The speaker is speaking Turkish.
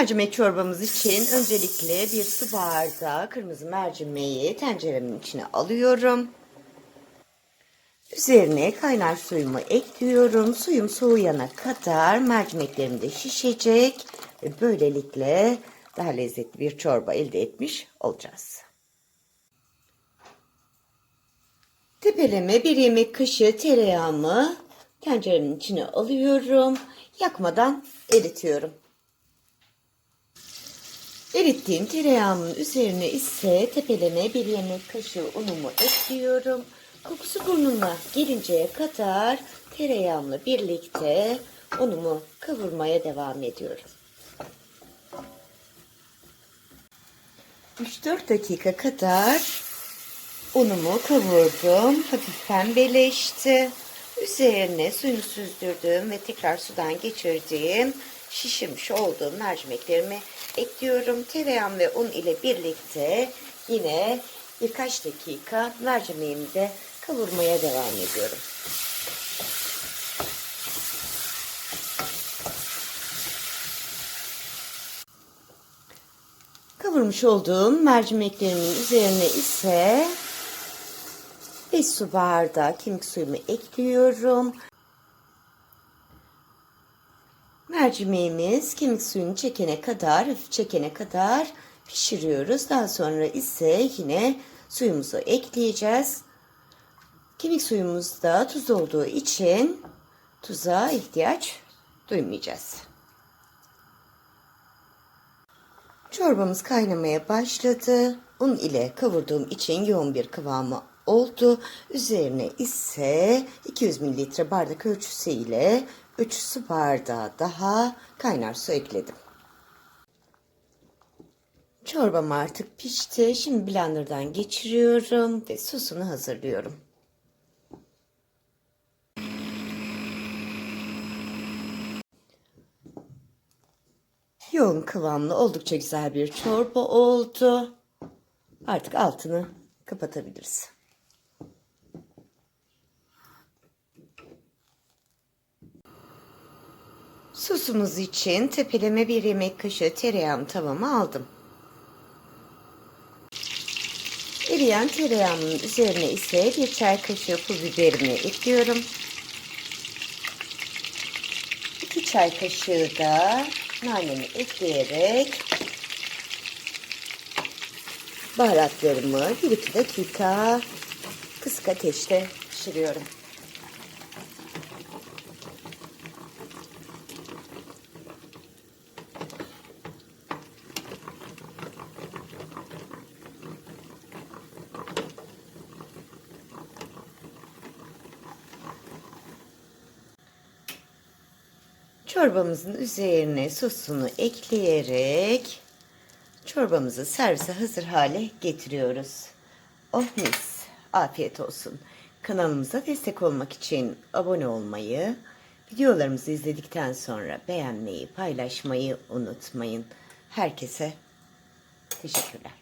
Mercimek çorbamız için öncelikle bir su bardağı kırmızı mercimeği tenceremin içine alıyorum. Üzerine kaynar suyumu ekliyorum. Suyum soğuyana kadar mercimeklerim de şişecek ve böylelikle daha lezzetli bir çorba elde etmiş olacağız. Tepeleme bir yemek kaşığı tereyağımı tenceremin içine alıyorum. Yakmadan eritiyorum. Erittiğim tereyağımın üzerine ise tepeleme bir yemek kaşığı unumu ekliyorum. Kokusu burnuma gelinceye kadar tereyağımla birlikte unumu kavurmaya devam ediyorum. 3-4 dakika kadar unumu kavurdum. Hafif pembeleşti. Üzerine suyunu süzdürdüğüm ve tekrar sudan geçirdiğim şişirmiş olduğum mercimeklerimi ekliyorum. Tereyağım ve un ile birlikte yine birkaç dakika mercimeğimi de kavurmaya devam ediyorum. Kavurmuş olduğum mercimeklerimin üzerine ise 5 su bardağı kemik suyumu ekliyorum. Mercimeğimiz kemik suyunu çekene kadar, çekene kadar pişiriyoruz. Daha sonra ise yine suyumuzu ekleyeceğiz. Kemik suyumuzda tuz olduğu için tuza ihtiyaç duymayacağız. Çorbamız kaynamaya başladı. Un ile kavurduğum için yoğun bir kıvamı oldu. Üzerine ise 200 mililitre bardak ölçüsü ile 3 su bardağı daha kaynar su ekledim. Çorbam artık pişti. Şimdi blenderdan geçiriyorum ve sosunu hazırlıyorum. Yoğun kıvamlı oldukça güzel bir çorba oldu. Artık altını kapatabiliriz. Sosumuz için tepeleme bir yemek kaşığı tereyağım tavama aldım. Eriyen tereyağımın üzerine ise bir çay kaşığı pul biberimi ekliyorum. 2 çay kaşığı da nanemi ekleyerek baharatlarımı 1-2 dakika kısık ateşte pişiriyorum. Çorbamızın üzerine sosunu ekleyerek çorbamızı servise hazır hale getiriyoruz. Oh mis, afiyet olsun. Kanalımıza destek olmak için abone olmayı, videolarımızı izledikten sonra beğenmeyi, paylaşmayı unutmayın. Herkese teşekkürler.